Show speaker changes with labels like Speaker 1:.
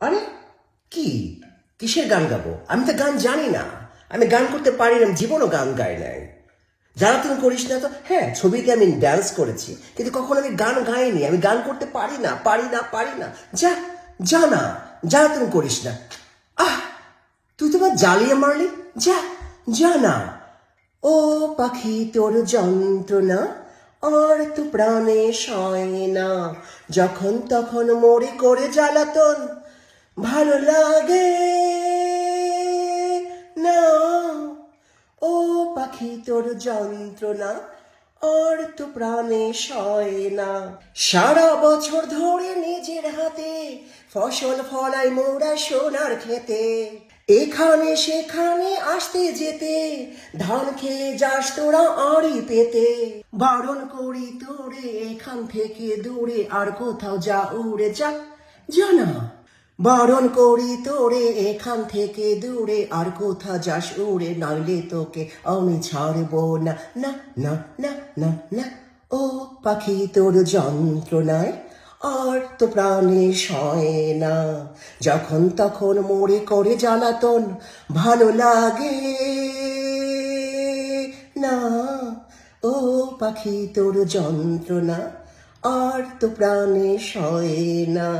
Speaker 1: আরে, কি? কিসের গান গাবো? আমি তো গান জানি না। আমি গান করতে পারি না জীবনও গান গাই নাই। যারা তুমি করিস না তো হ্যাঁ ছবিতে আমি ডান্স করেছি, কিন্তু কখনো আমি গান গাইনি। আমি গান করতে পারি না পারি না পারি না। যা যা না, যা তুমি করিস না। আহ, তুই তো বা জ্বালিয়ে মারলি। যা যা না। ও পাখি, তোর যন্ত্রণা, আর তো প্রাণে সয় না। যখন তখন মরে করে জ্বালাতন ভালো লাগে। না, ও পাখি তোর যন্ত্রণা, আর তো প্রাণে সয় না। সারা বছর ধরে নিজের হাতে ফসল ফলাই মোরা সোনার খেতে। এখানে সেখানে আসতে যেতে, ধান খেয়ে যাস তোরা আড়ি পেতে। বারণ করি তোরে, এখান থেকে দূরে আর কোথাও যা উড়ে যা জানা। বারণ করি তোরে, এখান থেকে দূরে। আর কোথা যাস উড়ে, নইলে তোকে আমি ছাড়বো না। না না না না না। ও পাখি, তোর যন্ত্রণায় আর তো প্রাণে সয় না। যখন তখন মোড়ে করে জ্বালাতন, ভালো লাগে না। ও পাখি, তোর যন্ত্রণা আর তো প্রাণে সয় না।